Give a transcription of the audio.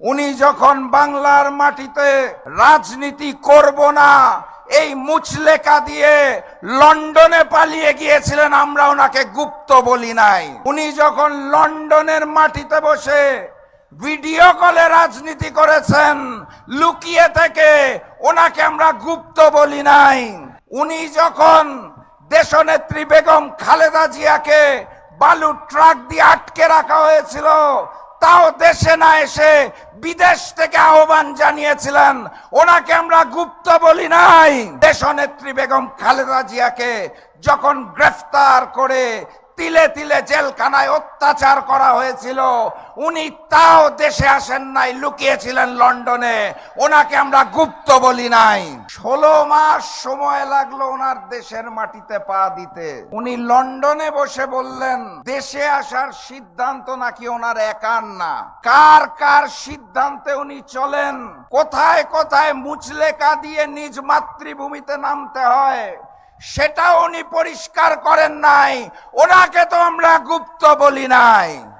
উনি যখন বাংলার মাটিতে রাজনীতি করব না, এই মুচলেকা দিয়ে লন্ডনে পালিয়ে গিয়েছিলেন, আমরা ওনাকে গুপ্ত বলি নাই। উনি যখন লন্ডনের মাটিতে বসে ভিডিও কলে রাজনীতি করেছেন, লুকিয়ে থেকে ওনাকে আমরা গুপ্ত বলি নাই। উনি যখন দেশনেত্রী বেগম খালেদা জিয়াকে বালু ট্রাক দিয়ে আটকে রাখা হয়েছিল তাও দেশে না এসে বিদেশ থেকে আহ্বান জানিয়েছিলেন, ওনাকে আমরা গুপ্ত বলি নাই। দেশনেত্রী বেগম খালেদা জিয়াকে যখন গ্রেফতার করে তিলে তিলে জেলখানায় অত্যাচার করা হয়েছিল। উনি তাও দেশে আসেন নাই, লুকিয়েছিলেন লন্ডনে। ওনাকে আমরা গুপ্ত বলি নাই। ষোলো মাস সময় লাগল ওনার দেশের মাটিতে পা দিতে। উনি লন্ডনে বসে বললেন, দেশে আসার সিদ্ধান্ত নাকি ওনার একার না? কার কার সিদ্ধান্তে উনি চলেন? কোথায় কোথায় মুচলেকা দিয়ে নিজ মাতৃভূমিতে নামতে হয়? সেটা উনি পরিষ্কার করেন নাই। ওনাকে তো আমরা গুপ্ত বলি নাই।